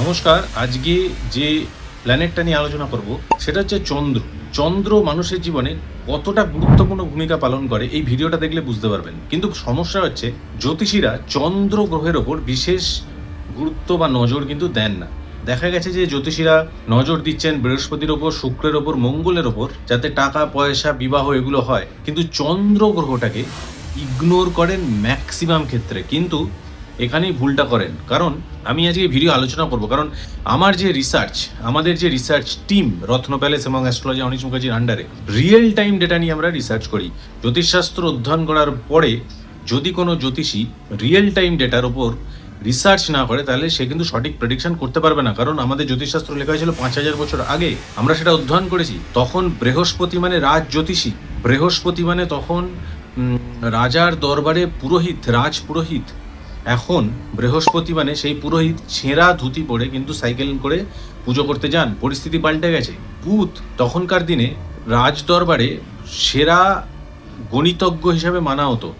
নমস্কার, আজকে যে প্ল্যানেটটা নিয়ে আলোচনা করব, সেটা হচ্ছে চন্দ্র। চন্দ্র মানুষের জীবনে কতটা গুরুত্বপূর্ণ ভূমিকা পালন করে, এই ভিডিওটা দেখলে বুঝতে পারবেন। কিন্তু সমস্যা হচ্ছে, জ্যোতিষীরা চন্দ্র গ্রহের ওপর বিশেষ গুরুত্ব বা নজর কিন্তু দেন না। দেখা গেছে যে জ্যোতিষীরা নজর দিচ্ছেন বৃহস্পতির ওপর, শুক্রের ওপর, মঙ্গলের ওপর, যাতে টাকা, পয়সা, বিবাহ এগুলো হয়। কিন্তু চন্দ্র গ্রহটাকে ইগনোর করেন ম্যাক্সিমাম ক্ষেত্রে। কিন্তু এখানেই ভুলটা করেন। কারণ আমি আজকে ভিডিও আলোচনা করব। কারণ আমার যে রিসার্চ আমাদের যে রিসার্চ টিম রত্ন প্যালেস এবং অ্যাস্ট্রোলজি অনিশ মুখার্জির আন্ডারে রিয়েল টাইম ডেটা নিয়ে আমরা রিসার্চ করি। জ্যোতিষশাস্ত্র অধ্যয়ন করার পরে যদি কোনো জ্যোতিষী রিয়েল টাইম ডেটার ওপর রিসার্চ না করে, তাহলে সে কিন্তু সঠিক প্রেডিকশন করতে পারবে না। কারণ আমাদের জ্যোতিষশাস্ত্র লেখা হয়েছিল পাঁচ হাজার বছর আগে। আমরা সেটা অধ্যয়ন করেছি। তখন বৃহস্পতি মানে রাজ জ্যোতিষী। বৃহস্পতি মানে তখন রাজার দরবারে পুরোহিত, রাজ পুরোহিত। এখন বৃহস্পতি মানে সেই পুরোহিত ছেঁড়া ধুতি পরে কিন্তু সাইকেল করে পুজো করতে যান। পরিস্থিতি পাল্টে গেছে। বুধ তখনকার দিনে রাজ দরবারে সেরা গণিতজ্ঞ হিসাবে মানা হতো।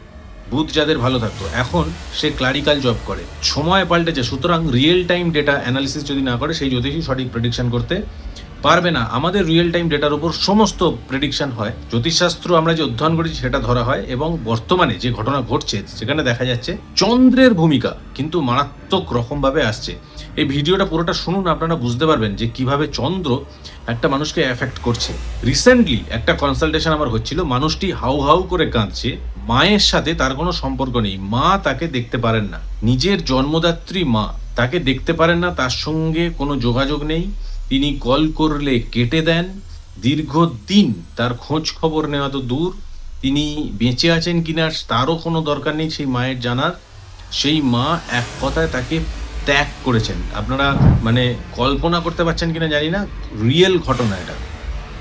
বুধ যাদের ভালো থাকতো। এখন সে ক্লারিক্যাল জব করে। সময় পাল্টেছে। সুতরাং রিয়েল টাইম ডেটা অ্যানালিসিস যদি না করে, সেই জ্যোতিষী সঠিক প্রেডিকশন করতে পারবে না। আমাদের রিয়েল টাইম ডেটার উপর সমস্ত প্রেডিকশন হয়। জ্যোতিষশাস্ত্র আমরা যে অধ্যয়ন করেছি সেটা ধরা হয় এবং বর্তমানে যে ঘটনা ঘটছে সেখানে দেখা যাচ্ছে চন্দ্রের ভূমিকা কিন্তু মারাত্মক রকমভাবে আসছে। এই ভিডিওটা পুরোটা শুনুন, আপনারা বুঝতে পারবেন যে কীভাবে চন্দ্র একটা মানুষকে এফেক্ট করছে। রিসেন্টলি একটা কনসালটেশন আমার হচ্ছিল, মানুষটি হাউ হাউ করে কাঁদছে, মায়ের সাথে তার কোনো সম্পর্ক নেই, মা তাকে দেখতে পারেন না। নিজের জন্মদাত্রী মা তাকে দেখতে পারেন না, তার সঙ্গে কোনো যোগাযোগ নেই। তিনি কল করলে কেটে দেন। দীর্ঘদিন তার খোঁজ খবর নেওয়া তো দূর। তিনি বেঁচে আছেন কিনা তারও কোনো দরকার নেই সেই মায়ের জানার। সেই মা এক কথায় তাকে ত্যাগ করেছেন। আপনারা মানে কল্পনা করতে পারছেন কিনা জানি না, রিয়েল ঘটনা এটা।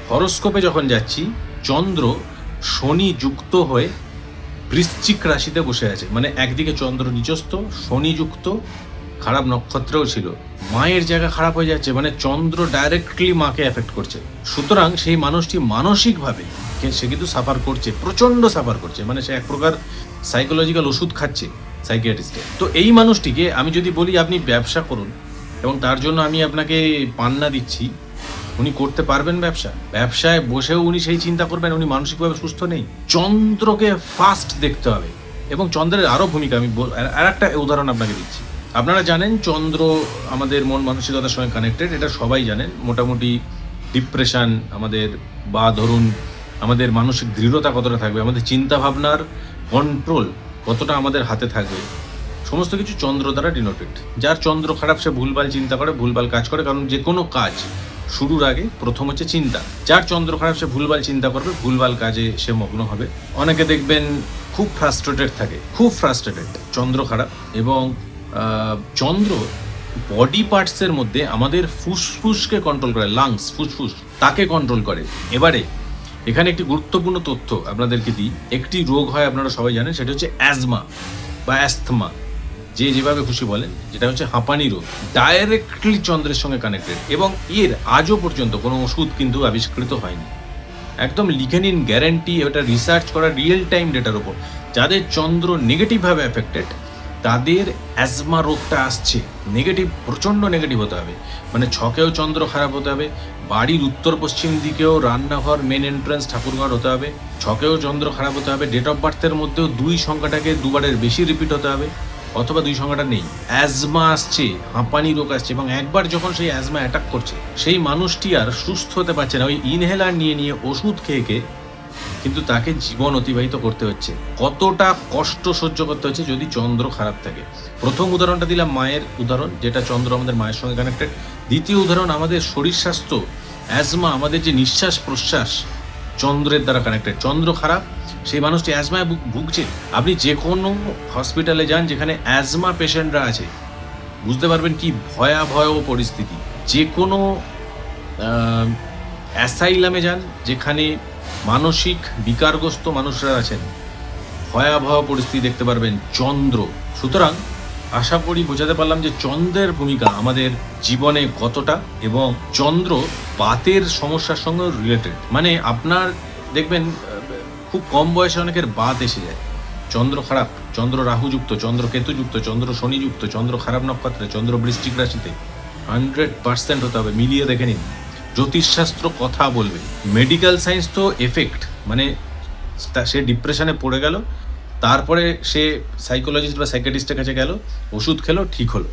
হরস্কোপে যখন যাচ্ছি, চন্দ্র শনি যুক্ত হয়ে বৃশ্চিক রাশিতে বসে আছে। মানে একদিকে চন্দ্র নিচস্থ শনি যুক্ত খারাপ নক্ষত্রেও ছিল। মায়ের জায়গা খারাপ হয়ে যাচ্ছে মানে চন্দ্র ডাইরেক্টলি মাকে এফেক্ট করছে। সুতরাং সেই মানুষটি মানসিকভাবে সে কিন্তু সাফার করছে প্রচণ্ড সাফার করছে। মানে সে এক প্রকার সাইকোলজিক্যাল ওষুধ খাচ্ছে সাইকিয়াট্রিস্টে তো এই মানুষটিকে আমি যদি বলি, আপনি ব্যবসা করুন এবং তার জন্য আমি আপনাকে পান্না দিচ্ছি, উনি করতে পারবেন ব্যবসা। ব্যবসায় বসেও উনি সেই চিন্তা করবেন, উনি মানসিকভাবে সুস্থ নেই। চন্দ্রকে ফাস্ট দেখতে হবে। এবং চন্দ্রের আরও ভূমিকা আমি আর একটা উদাহরণ আপনাকে দিচ্ছি। আপনারা জানেন চন্দ্র আমাদের মন মানসিকতার সঙ্গে কানেক্টেড এটা সবাই জানেন। মোটামুটি ডিপ্রেশান আমাদের বা ধরুন আমাদের মানসিক দৃঢ়তা কতটা থাকবে, আমাদের চিন্তা ভাবনার কন্ট্রোল কতটা আমাদের হাতে থাকবে, সমস্ত কিছু চন্দ্র দ্বারা ডিনোটেড যার চন্দ্র খারাপ, সে ভুলভাল চিন্তা করে, ভুলভাল কাজ করে, কারণ যে কোনো কাজ শুরুর আগে প্রথম হচ্ছে চিন্তা। যার চন্দ্র খারাপ, সে ভুলভাল চিন্তা করবে, ভুলভাল কাজে সে মগ্ন হবে। অনেকে দেখবেন খুব ফ্রাস্ট্রেটেড থাকে, খুব ফ্রাস্ট্রেটেড চন্দ্র খারাপ এবং চন্দ্র বডি পার্টসের মধ্যে আমাদের ফুসফুসকে কন্ট্রোল করে লাংস ফুসফুস, তাকে কন্ট্রোল করে। এবারে, এখানে একটি গুরুত্বপূর্ণ তথ্য আপনাদেরকে দিই। একটি রোগ হয়, আপনারা সবাই জানেন, সেটা হচ্ছে অ্যাজমা বা অ্যাস্থমা যে যেভাবে খুশি বলেন, যেটা হচ্ছে হাঁপানি রোগ। ডাইরেক্টলি চন্দ্রের সঙ্গে কানেক্টেড এবং এর আজও পর্যন্ত কোনো ওষুধ কিন্তু আবিষ্কৃত হয়নি। একদম লিখে নিন গ্যারান্টি ওটা রিসার্চ করা রিয়েল টাইম ডেটার উপর। যাদের চন্দ্র নেগেটিভভাবে এফেক্টেড তাদের অ্যাজমা রোগটা আসছে। নেগেটিভ প্রচণ্ড নেগেটিভ হতে হবে। মানে ছকেও চন্দ্র খারাপ হতে হবে। বাড়ির উত্তর পশ্চিম দিকেও রান্নাঘর মেন এন্ট্রান্স ঠাকুরঘর হতে হবে। ছকেও চন্দ্র খারাপ হতে হবে। ডেট অফ বার্থের মধ্যেও দুই সংখ্যাটাকে দুবারের বেশি রিপিট হতে হবে। অথবা দুই সংখ্যাটা নেই। অ্যাজমা আসছে, হাঁপানি রোগ আসছে এবং একবার যখন সেই অ্যাজমা অ্যাটাক করছে, সেই মানুষটি আর সুস্থ হতে পারছে না। ওই ইনহেলার নিয়ে নিয়ে ওষুধ খেয়ে খেয়ে কিন্তু তাকে জীবন অতিবাহিত করতে হচ্ছে। কতটা কষ্ট সহ্য করতে হচ্ছে যদি চন্দ্র খারাপ থাকে? প্রথম উদাহরণটা দিলাম মায়ের উদাহরণ, যেটা চন্দ্র আমাদের মায়ের সঙ্গে কানেক্টেড দ্বিতীয় উদাহরণ, আমাদের শরীর স্বাস্থ্য অ্যাজমা আমাদের যে নিঃশ্বাস প্রশ্বাস, চন্দ্রের দ্বারা কানেক্টেড চন্দ্র খারাপ, সেই মানুষটি অ্যাজমায় ভুগ- ভুগছে। আপনি যে কোনো হসপিটালে যান যেখানে অ্যাজমা পেশেন্টরা আছে, বুঝতে পারবেন কি ভয়াবহ পরিস্থিতি। যে কোনো অ্যাসাইলামে যান যেখানে মানসিক বিকারগ্রস্ত মানুষরা আছেন। ভয়াবহ পরিস্থিতি দেখতে পারবেন চন্দ্র। সুতরাং আশা করি বোঝাতে পারলাম যে চন্দ্রের ভূমিকা আমাদের জীবনে কতটা এবং চন্দ্র বাতের সমস্যার সঙ্গে রিলেটেড মানে আপনার দেখবেন খুব কম বয়সে অনেকের বাত এসে যায়। চন্দ্র খারাপ, চন্দ্র রাহুযুক্ত, চন্দ্র কেতুযুক্ত, চন্দ্র শনিযুক্ত, চন্দ্র খারাপ নক্ষত্রে, চন্দ্র বৃষ্টিক রাশিতে। হান্ড্রেড পার্সেন্ট হতে হবে, মিলিয়ে দেখে নিন। জ্যোতিষশাস্ত্র কথা বলবে। মেডিকেল সায়েন্স তো এফেক্ট মানে সে ডিপ্রেশনে পড়ে গেল, তারপরে সে সাইকোলজিস্ট বা সাইকেটিস্টের কাছে গেল, ওষুধ খেলো, ঠিক হলো।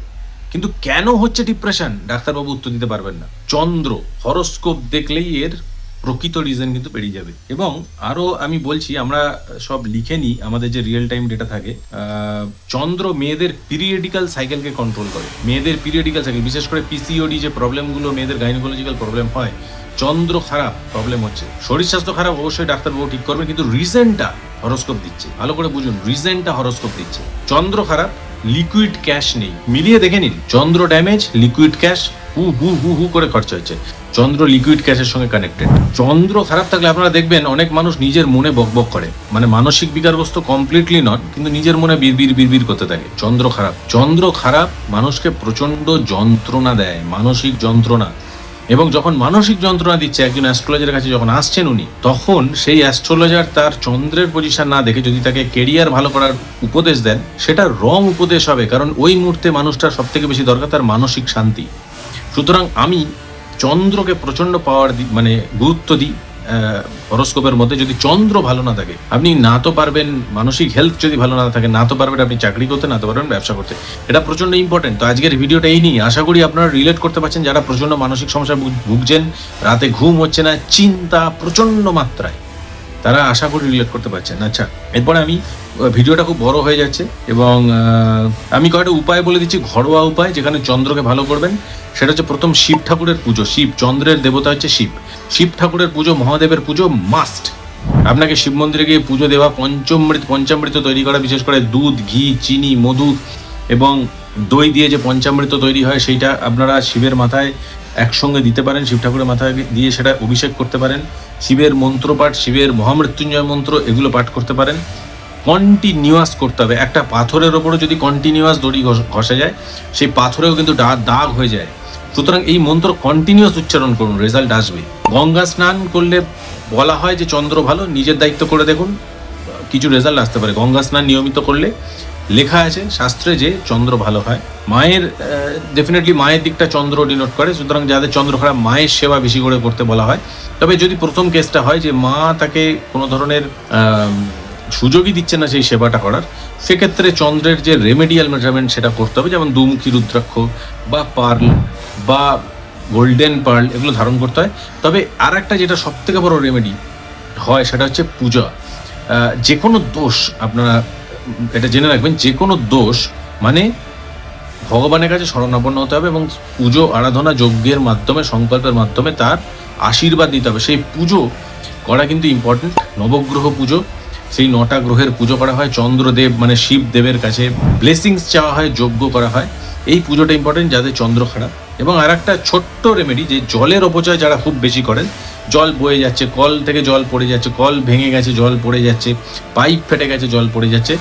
কিন্তু কেন হচ্ছে ডিপ্রেশন ডাক্তারবাবু উত্তর দিতে পারবেন না। চন্দ্র হরস্কোপ দেখলেই এর প্রকৃত রিজন কিন্তু বেরিয়ে যাবে। এবং আরও আমি বলছি, আমরা সব লিখে নিই, আমাদের যে রিয়েল টাইম ডেটা থাকে চন্দ্র মেয়েদের পিরিয়ডিক্যাল সাইকেলকে কন্ট্রোল করে। মেয়েদের পিরিয়ডিক্যাল সাইকেল বিশেষ করে পিসিওডি যে প্রবলেমগুলো মেয়েদের গাইনোকোলজিক্যাল প্রবলেম হয়, চন্দ্র খারাপ প্রবলেম হচ্ছে। শরীর স্বাস্থ্য খারাপ, অবশ্যই ডাক্তারবাবু ঠিক করবে কিন্তু রিজনটা হরস্কোপ দিচ্ছে। ভালো করে বুঝুন রিজনটা হরস্কোপ দিচ্ছে। চন্দ্র খারাপ লিকুইড ক্যাশ নেই। মিলিয়ে দেখে নিন, চন্দ্র ড্যামেজ লিকুইড ক্যাশ হু হু হু হু করে খরচা হচ্ছে চন্দ্র লিকুইড ক্যাশের সঙ্গে কানেক্টেড চন্দ্র খারাপ থাকলে আপনারা দেখবেন অনেক মানুষ নিজের মনে বকবক করে। মানে মানসিক বিকারগ্রস্ত কমপ্লিটলি নট কিন্তু নিজের মনে বিড়বির বিড়বির করতে থাকে। চন্দ্র খারাপ। চন্দ্র খারাপ মানুষকে প্রচণ্ড যন্ত্রণা দেয়, মানসিক যন্ত্রণা। এবং যখন মানসিক যন্ত্রণা দিচ্ছে, একজন অ্যাস্ট্রোলজারের কাছে যখন আসছেন উনি, তখন সেই অ্যাস্ট্রোলজার তার চন্দ্রের পজিশন না দেখে যদি তাকে কেরিয়ার ভালো করার উপদেশ দেন, সেটা রং উপদেশ হবে। কারণ ওই মুহূর্তে মানুষটার সব থেকে বেশি দরকার তার মানসিক শান্তি। সুতরাং আমি চন্দ্রকে প্রচণ্ড পাওয়ার মানে গুরুত্ব দিই হরস্কোপের মধ্যে যদি চন্দ্র ভালো না থাকে, আপনি না তো পারবেন মানসিক হেলথ যদি ভালো না থাকে, না তো পারবেন আপনি চাকরি করতে, না তো পারবেন ব্যবসা করতে। এটা প্রচণ্ড ইম্পর্টেন্ট তো আজকের ভিডিওটা এই নিয়ে আশা করি আপনারা রিলেট করতে পারছেন, যারা প্রচণ্ড মানসিক সমস্যা ভুগছেন, রাতে ঘুম হচ্ছে না, চিন্তা প্রচণ্ড মাত্রায়। তারা আশা করি রিলেট করতে পারছেন আচ্ছা এরপরে আমি ভিডিওটা খুব বড় হয়ে যাচ্ছে এবং আমি কয়েকটা উপায় বলে দিচ্ছি, ঘরোয়া উপায় যেখানে চন্দ্রকে ভালো করবেন। সেটা হচ্ছে প্রথম শিব ঠাকুরের পুজো। শিব, চন্দ্রের দেবতা হচ্ছে শিব। শিব ঠাকুরের পুজো, মহাদেবের পুজো মাস্ট আপনাকে শিব মন্দিরে গিয়ে পুজো দেওয়া, পঞ্চমৃত, পঞ্চামৃত তৈরি করা, বিশেষ করে দুধ, ঘি, চিনি, মধু এবং দই দিয়ে যে পঞ্চামৃত তৈরি হয়, সেইটা আপনারা শিবের মাথায় একসঙ্গে দিতে পারেন, শিব ঠাকুরের মাথায় দিয়ে সেটা অভিষেক করতে পারেন, শিবের মন্ত্রপাঠ শিবের মহামৃত্যুঞ্জয় মন্ত্র, এগুলো পাঠ করতে পারেন। কন্টিনিউয়াস করতে হবে। একটা পাথরের ওপরে যদি কন্টিনিউয়াস দড়ি ঘষে যায়, সেই পাথরেও কিন্তু দাগ হয়ে যায়। সুতরাং এই মন্ত্র কন্টিনিউয়াস উচ্চারণ করুন রেজাল্ট আসবে। গঙ্গা স্নান করলে বলা হয় যে চন্দ্র ভালো, নিজের দায়িত্ব করে দেখুন, কিছু রেজাল্ট আসতে পারে। গঙ্গা স্নান নিয়মিত করলে লেখা আছে, শাস্ত্রে যে চন্দ্র ভালো হয়। মায়ের ডেফিনেটলি মায়ের দিকটা চন্দ্র ডিনোট করে, সুতরাং যাদের চন্দ্র খারাপ, মায়ের সেবা বেশি করে করতে বলা হয়। তবে যদি প্রথম কেসটা হয় যে মা তাকে কোনো ধরনের সুযোগই দিচ্ছে না সেই সেবাটা করার, সেক্ষেত্রে চন্দ্রের যে রেমেডিয়াল মেজারমেন্ট সেটা করতে হবে, যেমন দুমুখী রুদ্রাক্ষ বা পার্ল বা গোল্ডেন পার্ল এগুলো ধারণ করতে হয়। তবে আর একটা যেটা সব থেকে বড় রেমেডি হয়, সেটা হচ্ছে পূজা। যে কোনো দোষ আপনারা এটা জেনে রাখবেন যে কোনো দোষ মানে ভগবানের কাছে শরণাপন্ন হতে হবে এবং পুজো, আরাধনা, যজ্ঞের মাধ্যমে, সংকল্পের মাধ্যমে তার আশীর্বাদ দিতে হবে। সেই পুজো করা কিন্তু ইম্পর্টেন্ট নবগ্রহ পুজো। সেই নটা গ্রহের পুজো করা হয়। চন্দ্রদেব মানে শিব দেবের কাছে ব্লেসিংস চাওয়া হয়, যজ্ঞ করা হয়। এই পুজোটা ইম্পর্টেন্ট যাদের চন্দ্র খারাপ এবং আর একটা ছোট্ট রেমেডি যে জলের অপচয় যারা খুব বেশি করেন জল বয়ে যাচ্ছে, কল থেকে জল পড়ে যাচ্ছে, কল ভেঙে গেছে, জল পড়ে যাচ্ছে, পাইপ ফেটে গেছে, জল পড়ে যাচ্ছে।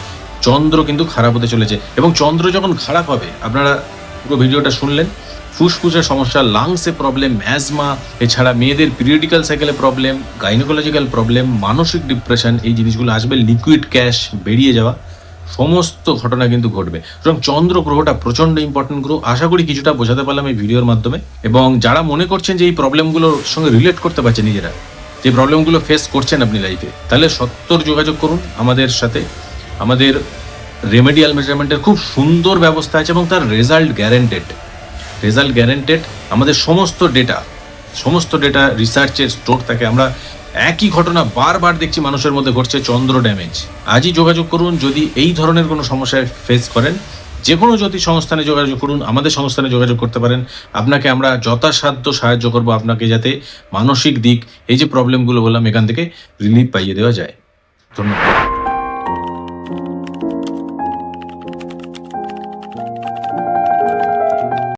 চন্দ্র কিন্তু খারাপ হতে চলেছে এবং চন্দ্র যখন খারাপ হবে, আপনারা পুরো ভিডিওটা শুনলেন, ফুসফুসের সমস্যা লাংসে প্রবলেম অ্যাজমা এছাড়া মেয়েদের পিরিয়ডিক্যাল সাইকেলে প্রবলেম গাইনোকোলজিক্যাল প্রবলেম মানসিক ডিপ্রেশন এই জিনিসগুলো আসবে লিকুইড ক্যাশ বেরিয়ে যাওয়া। সমস্ত ঘটনা কিন্তু ঘটবে। সুতরাং চন্দ্র গ্রহটা প্রচণ্ড ইম্পর্টেন্ট গ্রহ। আশা করি কিছুটা বোঝাতে পারলাম এই ভিডিওর মাধ্যমে। এবং যারা মনে করছেন যে এই প্রবলেমগুলোর সঙ্গে রিলেট করতে পারছে নিজেরা, যে প্রবলেমগুলো ফেস করছেন আপনি লাইফে তাহলে সত্তর যোগাযোগ করুন আমাদের সাথে। আমাদের রেমেডিয়াল মেজারমেন্টের খুব সুন্দর ব্যবস্থা আছে এবং তার রেজাল্ট গ্যারেন্টেড রেজাল্ট গ্যারেন্টেড আমাদের সমস্ত ডেটা সমস্ত ডেটা রিসার্চের স্টোর থাকে। আমরা একই ঘটনা বারবার দেখছি মানুষের মধ্যে ঘটছে চন্দ্র ড্যামেজ। আজই যোগাযোগ করুন, যদি এই ধরনের কোনো সমস্যায় ফেস করেন যে কোনো জ্যোতিষ সংস্থানে যোগাযোগ করুন, আমাদের সংস্থানে যোগাযোগ করতে পারেন। আপনাকে আমরা যথাসাধ্য সাহায্য করব আপনাকে যাতে মানসিক দিক, এই যে প্রবলেমগুলো বললাম, এখান থেকে রিলিফ পাইয়ে দেওয়া যায়। ধন্যবাদ।